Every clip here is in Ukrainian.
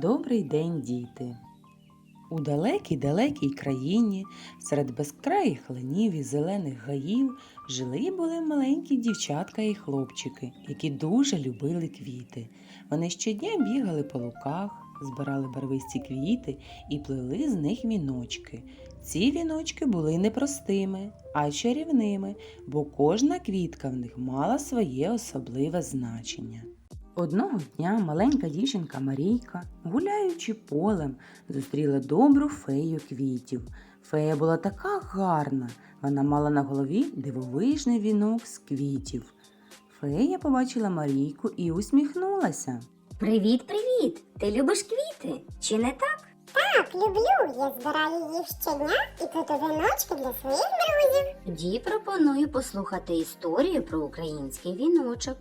Добрий день, діти! У далекій далекій країні, серед безкраїх ленів і зелених гаїв, жили були маленькі дівчатка і хлопчики, які дуже любили квіти. Вони щодня бігали по луках, збирали барвисті квіти і плели з них віночки. Ці віночки були не простими, а чарівними, бо кожна квітка в них мала своє особливе значення. Одного дня маленька дівчинка Марійка, гуляючи полем, зустріла добру фею квітів. Фея була така гарна, вона мала на голові дивовижний вінок з квітів. Фея побачила Марійку і усміхнулася. Привіт, привіт! Ти любиш квіти? Чи не так? Так, люблю. Я збираю їх щодня і плету віночки для своїх друзів. Тоді пропоную послухати історію про український віночок.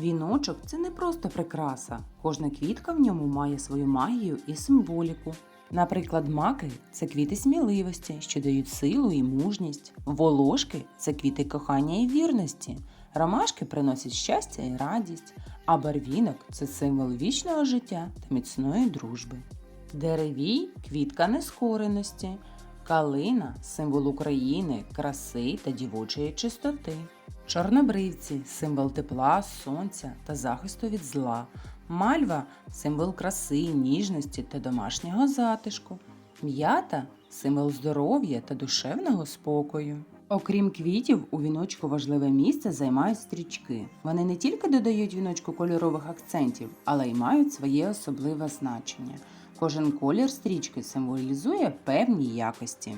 Віночок це не просто прикраса. Кожна квітка в ньому має свою магію і символіку. Наприклад, маки це квіти сміливості, що дають силу і мужність. Волошки це квіти кохання і вірності. Ромашки приносять щастя і радість, а барвінок це символ вічного життя та міцної дружби. Деревій квітка нескореності, калина символ України, краси та дівочої чистоти. Чорнобривці символ тепла, сонця та захисту від зла. Мальва символ краси, ніжності та домашнього затишку. М'ята символ здоров'я та душевного спокою. Окрім квітів, у віночку важливе місце займають стрічки. Вони не тільки додають віночку кольорових акцентів, але й мають своє особливе значення. Кожен колір стрічки символізує певні якості.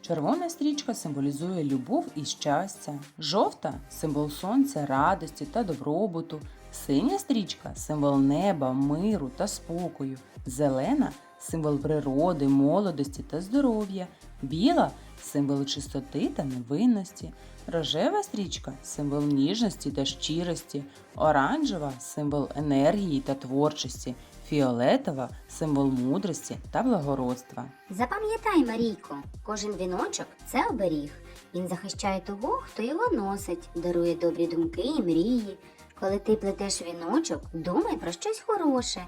Червона стрічка символізує любов і щастя, жовта символ сонця, радості та добробуту, синя стрічка символ неба, миру та спокою, зелена символ природи, молодості та здоров'я, біла символ чистоти та невинності, рожева стрічка символ ніжності та щирості, оранжева символ енергії та творчості, фіолетова символ мудрості та благородства. Запам'ятай, Марійко, кожен віночок це оберіг. Він захищає того, хто його носить, дарує добрі думки і мрії. Коли ти плетеш віночок, думай про щось хороше,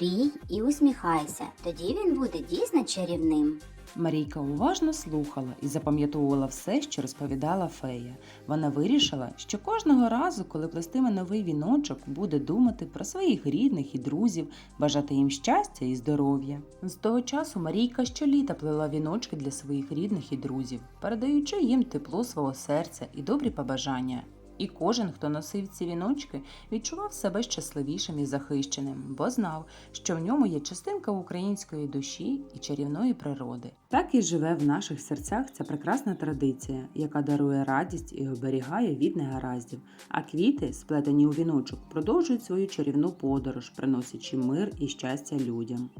мрій і усміхайся. Тоді він буде дійсно чарівним. Марійка уважно слухала і запам'ятовувала все, що розповідала фея. Вона вирішила, що кожного разу, коли плестиме новий віночок, буде думати про своїх рідних і друзів, бажати їм щастя і здоров'я. З того часу Марійка щоліта плела віночки для своїх рідних і друзів, передаючи їм тепло свого серця і добрі побажання. І кожен, хто носив ці віночки, відчував себе щасливішим і захищеним, бо знав, що в ньому є частинка української душі і чарівної природи. Так і живе в наших серцях ця прекрасна традиція, яка дарує радість і оберігає від негараздів. А квіти, сплетені у віночок, продовжують свою чарівну подорож, приносячи мир і щастя людям.